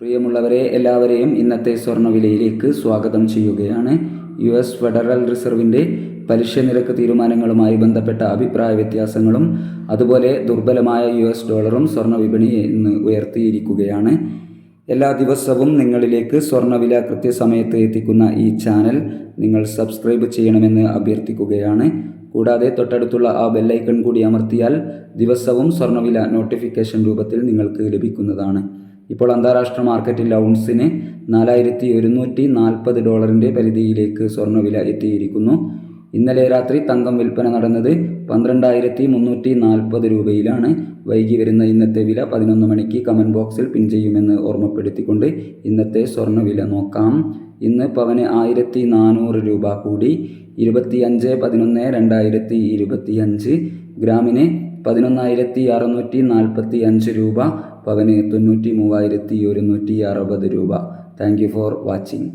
പ്രിയമുള്ളവരെ എല്ലാവരെയും ഇന്നത്തെ സ്വർണവിലയിലേക്ക് സ്വാഗതം ചെയ്യുകയാണ്. യു എസ് ഫെഡറൽ റിസർവിന്റെ പലിശ നിരക്ക് തീരുമാനങ്ങളുമായി ബന്ധപ്പെട്ട അഭിപ്രായ വ്യത്യാസങ്ങളും അതുപോലെ ദുർബലമായ യു എസ് ഡോളറും സ്വർണ വിപണിയെ ഇന്ന് ഉയർത്തിയിരിക്കുകയാണ്. എല്ലാ ദിവസവും നിങ്ങളിലേക്ക് സ്വർണവില കൃത്യസമയത്ത് എത്തിക്കുന്ന ഈ ചാനൽ നിങ്ങൾ സബ്സ്ക്രൈബ് ചെയ്യണമെന്ന് അഭ്യർത്ഥിക്കുകയാണ്. കൂടാതെ തൊട്ടടുത്തുള്ള ആ ബെല്ലൈക്കൺ കൂടി അമർത്തിയാൽ ദിവസവും സ്വർണവില നോട്ടിഫിക്കേഷൻ രൂപത്തിൽ നിങ്ങൾക്ക് ലഭിക്കുന്നതാണ്. ഇപ്പോൾ അന്താരാഷ്ട്ര മാർക്കറ്റിൽ ഔൺസിന് നാലായിരത്തി ഒരുന്നൂറ്റി നാൽപ്പത് ഡോളറിന്റെ പരിധിയിലേക്ക് സ്വർണവില എത്തിയിരിക്കുന്നു. ഇന്നലെ രാത്രി തങ്കം വിൽപ്പന നടന്നത് പന്ത്രണ്ടായിരത്തി മുന്നൂറ്റി നാൽപ്പത് രൂപയിലാണ്. വൈകി വരുന്ന ഇന്നത്തെ വില പതിനൊന്ന് മണിക്ക് കമന്റ് ബോക്സിൽ പിൻ ചെയ്യുമെന്ന് ഓർമ്മപ്പെടുത്തിക്കൊണ്ട് ഇന്നത്തെ സ്വർണവില നോക്കാം. ഇന്ന് പവന് ആയിരത്തി നാനൂറ് രൂപ കൂടി. ഇരുപത്തിയഞ്ച് പതിനൊന്ന് രണ്ടായിരത്തി ഇരുപത്തി അഞ്ച് ഗ്രാമിന് പതിനൊന്നായിരത്തി അറുന്നൂറ്റി നാൽപ്പത്തി അഞ്ച് രൂപ പവന് തൊണ്ണൂറ്റി മൂവായിരത്തി ഒരുന്നൂറ്റി അറുപത് രൂപ. Thank you for watching